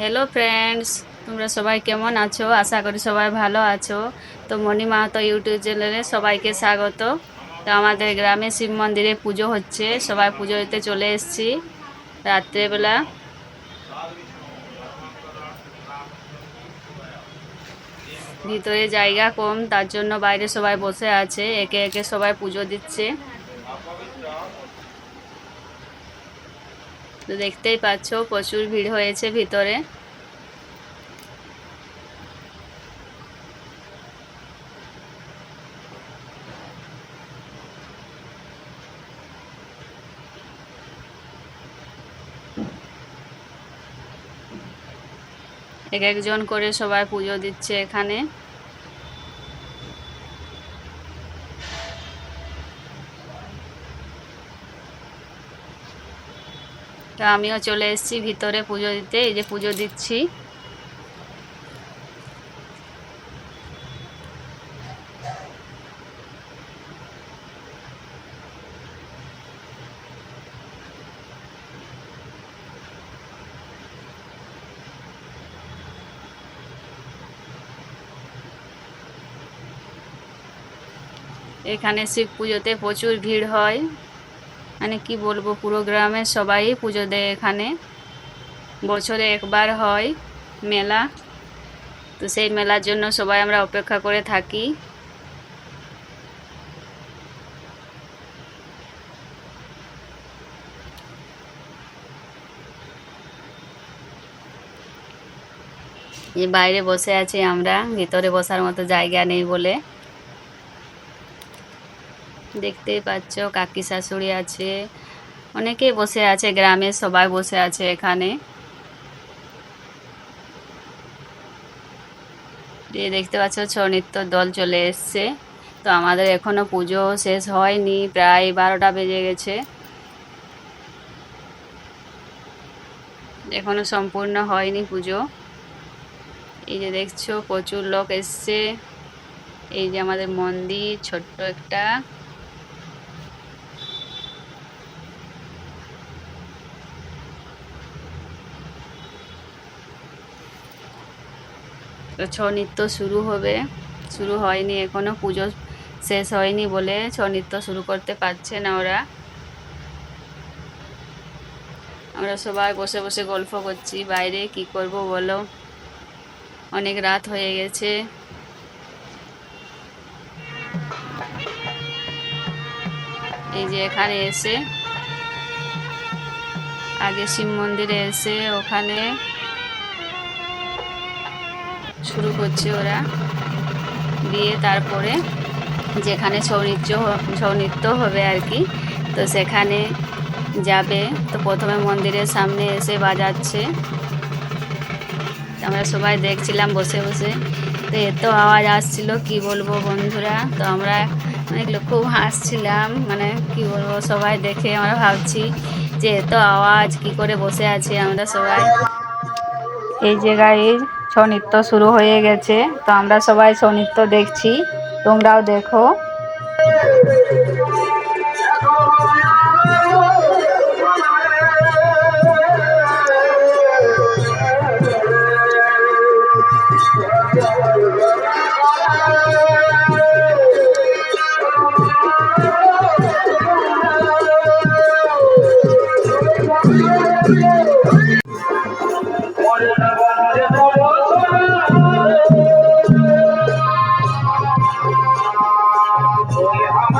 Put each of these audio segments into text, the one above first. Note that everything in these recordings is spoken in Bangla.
হ্যালো ফ্রেন্ডস তোমরা সবাই কেমন আছো? আশা করি সবাই ভালো আছো। তো মণি মাহাতো ইউটিউব চ্যানেলে সবাইকে স্বাগত। তো আমাদের গ্রামে শিব মন্দিরে পুজো হচ্ছে। সবাই পুজো দিতে চলে এসেছি রাত্রেবেলা। ভিতরে জায়গা কম, তার জন্য বাইরে সবাই বসে আছে। একে একে সবাই পুজো দিচ্ছে। তো দেখতেই পাচ্ছ প্রচুর ভিড় হয়েছে ভিতরে। এক একজন করে সবাই পুজো দিচ্ছে এখানে। তো আমিও চলে এসেছি ভিতরে পুজো দিতে, এই যে পুজো দিচ্ছি। এখানে শিব পুজোতে প্রচুর ভিড় হয়। মানে কি বলব, পুরো গ্রামের সবাই পুজো দেয় এখানে। বছরে একবার হয় মেলা। তো সেই মেলার জন্য সবাই আমরা অপেক্ষা করে থাকি। যে বাইরে বসে আছি আমরা, ভিতরে বসার মতো জায়গা নেই বলে। দেখতেই পাচ্ছ, কাকি শাশুড়ি আছে। অনেকেই বসে আছে গ্রামে সবাই বসে আছে এখানে। দিয়ে দেখতে পাচ্ছ, ছৌ নৃত্য দল চলে এসছে। তো আমাদের এখনও পুজো শেষ হয়নি, প্রায় বারোটা বেজে গেছে। এখনও সম্পূর্ণ হয়নি পুজো। এই যে দেখছ, প্রচুর লোক এসছে। এই যে আমাদের মন্দির, ছোট্ট একটা। ছৌ নৃত্য শুরু হবে। শুরু হয়নি, এখনও পুজো শেষ হয়নি বলে ছৌ নৃত্য শুরু করতে পারছে না ওরা। আমরা সবাই বসে বসে গল্প করছি, বাইরে কি করব বলো? অনেক রাত হয়ে গেছে। এই যে এখানে এসে, আগে শিব মন্দিরে এসে ওখানে শুরু করছে ওরা। দিয়ে তারপরে যেখানে ছৌ নৃত্য ছৌ নৃত্য হবে আর কি, তো সেখানে যাবে। তো প্রথমে মন্দিরের সামনে এসে বাজাচ্ছে। আমরা সবাই দেখছিলাম বসে বসে। তো এত আওয়াজ আসছিল, কি বলব বন্ধুরা? তো আমরা অনেক লোক খুব হাসছিলাম মানে কি বলব, সবাই দেখে আমরা ভাবছি যে এত আওয়াজ কি করে বসে আছি আমরা সবাই। এই জায়গায় ছৌ নৃত্য শুরু হয়ে গেছে। তো আমরা সবাই ছৌ নৃত্য দেখছি। তোমরাও দেখো।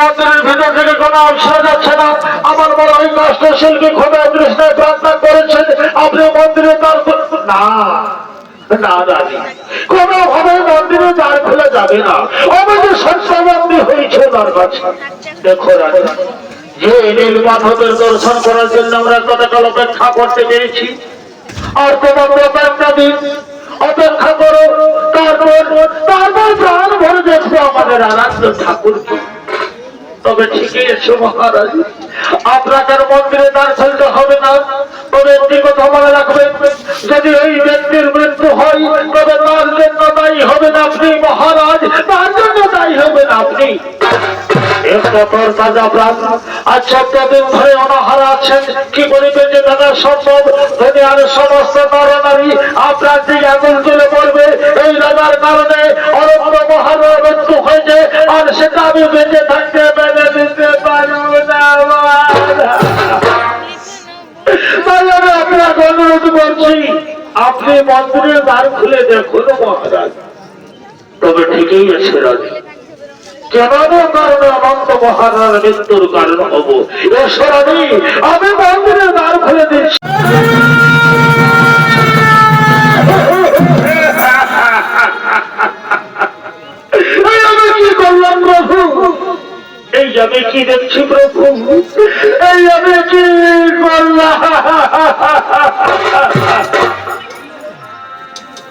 মন্দিরের ভিতর থেকে কোনো আওয়াজ যাচ্ছে না। আমার বড় ওই কষ্ট শিল্পী খোদা কৃষ্ণের প্রার্থনা করেছেন, আপনি মন্দিরে খুলে- না না দাদি কোনোভাবে মন্দিরে যাবে না। তার দর্শন করার জন্য আমরা অপেক্ষা আর অপেক্ষা করো, তারপর তারপর প্রাণ ভরে দেখব আমাদের আরাধ্য ঠাকুরকে। তবে ঠিকই এসো মহারাজ আপনাকে আর মন্দিরে খুলতে হবে না। তবে একটি কথা মনে রাখবেন, যদি এই ব্যক্তির মৃত্যু হয়, তবে তার জন্য দায়ী হবেন আপনি, মহারাজ। তার জন্য দায়ী হবেন আপনি। তোর কি দুনিয়ার সমস্ত নর আপনার দিকে এই কারণে মৃত্যু হয়েছে, আর সেটা আমি বেঁচে আপনি মন্দিরের দ্বার খুলে দেখুন মহারাজ। তবে ঠিকই আছে, রাজি। কেন কারণে অনন্ত মহারার মৃত্যুর কারণ আমি মন্দিরের দ্বার খুলে দিচ্ছি। এই আমি কি দেখছি, প্রভু? এই আমি কি করলাম?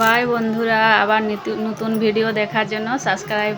বাই বন্ধুরা। আবার নিতু- নতুন ভিডিও দেখার জন্য সাবস্ক্রাইব